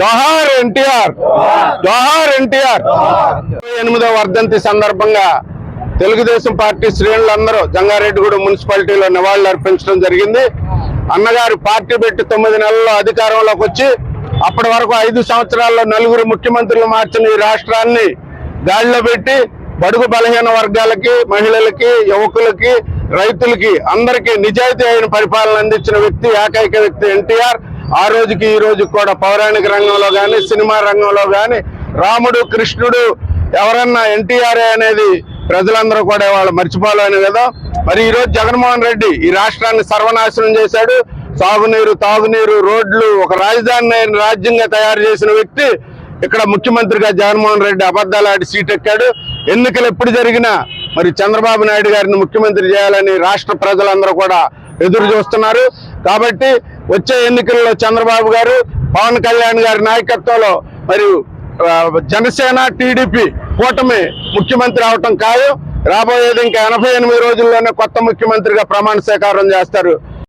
జోహార్ ఎన్టీఆర్. జోహార్ ఎన్టీఆర్. ఎనిమిదవ వర్ధంతి సందర్భంగా తెలుగుదేశం పార్టీ శ్రేణులందరూ జంగారెడ్డిగూడెం మున్సిపాలిటీలో నివాళులు అర్పించడం జరిగింది. అన్నగారు పార్టీ పెట్టి తొమ్మిది నెలల్లో అధికారంలోకి వచ్చి అప్పటి వరకు ఐదు సంవత్సరాల్లో నలుగురు ముఖ్యమంత్రులు మార్చిన ఈ రాష్ట్రాన్ని గాడిలో పెట్టి బడుగు బలహీన వర్గాలకి మహిళలకి యువకులకి రైతులకి అందరికీ నిజాయితీ అయిన పరిపాలన అందించిన వ్యక్తి ఏకైక వ్యక్తి ఎన్టీఆర్. ఆ రోజుకి ఈ రోజుకి కూడా పౌరాణిక రంగంలో కానీ సినిమా రంగంలో కానీ రాముడు కృష్ణుడు ఎవరన్నా ఎన్టీఆర్ఏ అనేది ప్రజలందరూ కూడా వాళ్ళు మర్చిపోలేని కదా మరి ఈరోజు జగన్మోహన్ రెడ్డి ఈ రాష్ట్రాన్ని సర్వనాశనం చేశాడు. సాగునీరు తాగునీరు రోడ్లు ఒక రాజధాని రాజ్యంగా తయారు చేసిన వ్యక్తి ఇక్కడ ముఖ్యమంత్రిగా జగన్మోహన్ రెడ్డి అబద్ధాలాడి సీట్ ఎక్కాడు. ఎన్నికలు ఎప్పుడు జరిగినా మరి చంద్రబాబు నాయుడు గారిని ముఖ్యమంత్రి చేయాలని రాష్ట్ర ప్రజలందరూ కూడా ఎదురు చూస్తున్నారు. కాబట్టి వచ్చే ఎన్నికల్లో చంద్రబాబు గారు పవన్ కళ్యాణ్ గారి నాయకత్వంలో మరియు జనసేన టీడీపీ కూటమి ముఖ్యమంత్రి అవటం కాదు. రాబోయేది ఇంకా ఎనభై ఎనిమిది రోజుల్లోనే కొత్త ముఖ్యమంత్రిగా ప్రమాణ స్వీకారం చేస్తారు.